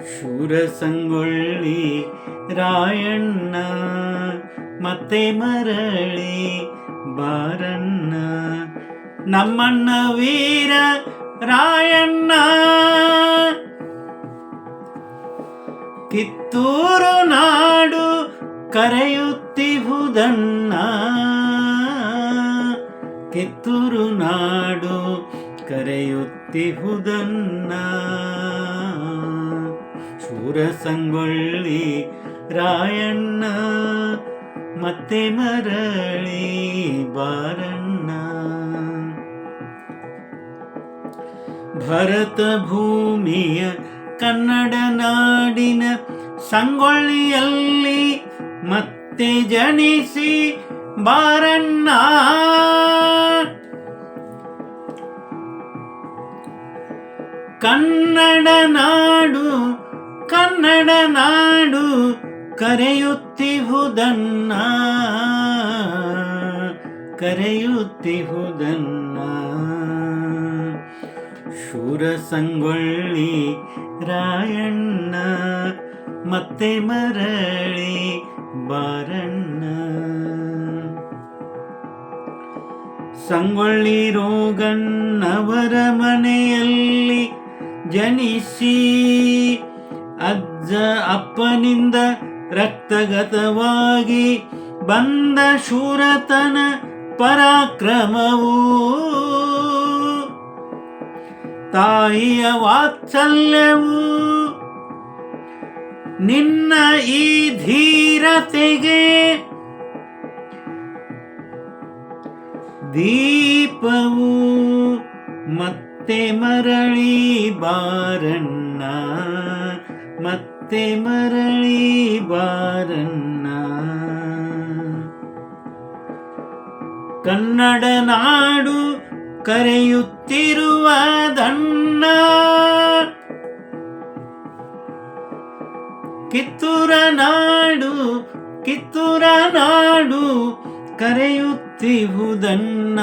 ಶೂರ ಸಂಗೊಳ್ಳಿ ರಾಯಣ್ಣ, ಮತ್ತೆ ಮರಳಿ ಬಾರಣ್ಣ. ನಮ್ಮಣ್ಣ ವೀರ ರಾಯಣ್ಣ. ಕಿತ್ತೂರು ನಾಡು ಕರೆಯುತ್ತಿಹುದನ್ನ ಕಿತ್ತೂರು ನಾಡು ಕರೆಯುತ್ತಿಹುದನ್ನ ಶೂರ ಸಂಗೊಳ್ಳಿ ರಾಯಣ್ಣ, ಮತ್ತೆ ಮರಳಿ ಬಾರಣ್ಣ. ಭರತ ಭೂಮಿಯ ಕನ್ನಡ ನಾಡಿನ ಸಂಗೊಳ್ಳಿಯಲ್ಲಿ ಮತ್ತೆ ಜನಿಸಿ ಬಾರಣ್ಣ. ಕನ್ನಡ ನಾಡು ಕನ್ನಡ ನಾಡು ಕರೆಯುತ್ತಿಹುದನ್ನ. ಕರೆಯುತ್ತಿಹುದನ್ನ. ಶೂರ ಸಂಗೊಳ್ಳಿ ರಾಯಣ್ಣ ಮತ್ತೆ ಮರಳಿ ಬಾರಣ್ಣ. ಸಂಗೊಳ್ಳಿ ರೋಗಣ್ಣವರ ಮನೆಯಲ್ಲಿ ಜನಿಸಿ ಅಜ್ಜ ಅಪ್ಪನಿಂದ ರಕ್ತಗತವಾಗಿ ಬಂದ ಶೂರತನ ಪರಾಕ್ರಮವು. ತಾಯಿಯ ವಾತ್ಸಲ್ಯವು ನಿನ್ನ ಈ ಧೀರತೆಗೆ ದೀಪವು ಮತ್ತೆ ಮರಳಿ ಬಾರಣ್ಣ. ಮತ್ತೆ ಮರಳಿ ಬಾರಣ್ಣ ಕನ್ನಡ ನಾಡು ಕರೆಯುತ್ತಿರುವ ದಣ್ಣ. ಕಿತ್ತೂರ ನಾಡು ಕಿತ್ತೂರ ನಾಡು ಕರೆಯುತ್ತಿಹುದನ್ನ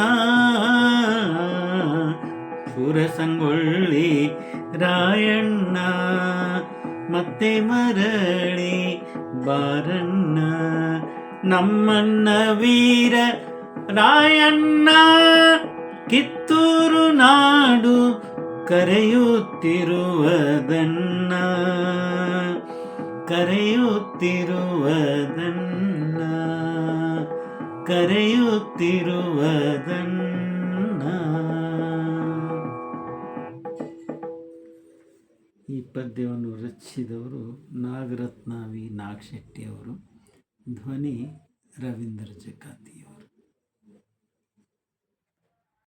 ಪುರಸಂಗೊಳ್ಳಿ ರಾಯಣ್ಣ. ಮತ್ತೆ ಮರಳಿ ಬಾರಣ್ಣ ನಮ್ಮನ್ನ ವೀರ ರಾಯಣ್ಣ ಕಿತ್ತೂರು ನಾಡು ಕರೆಯುತ್ತಿರುವದನ್ನ ಕರೆಯುತ್ತಿರುವದನ್ನ ಕರೆಯುತ್ತಿರುವದನ್ನ. ಈ ಪದ್ಯವನ್ನು ರಚಿಸಿದವರು ನಾಗರತ್ನ ವಿ ನಾಗಶೆಟ್ಟಿ ಅವರು ಧ್ವನಿ ರವೀಂದ್ರ ಜಕಾತಿಯವರು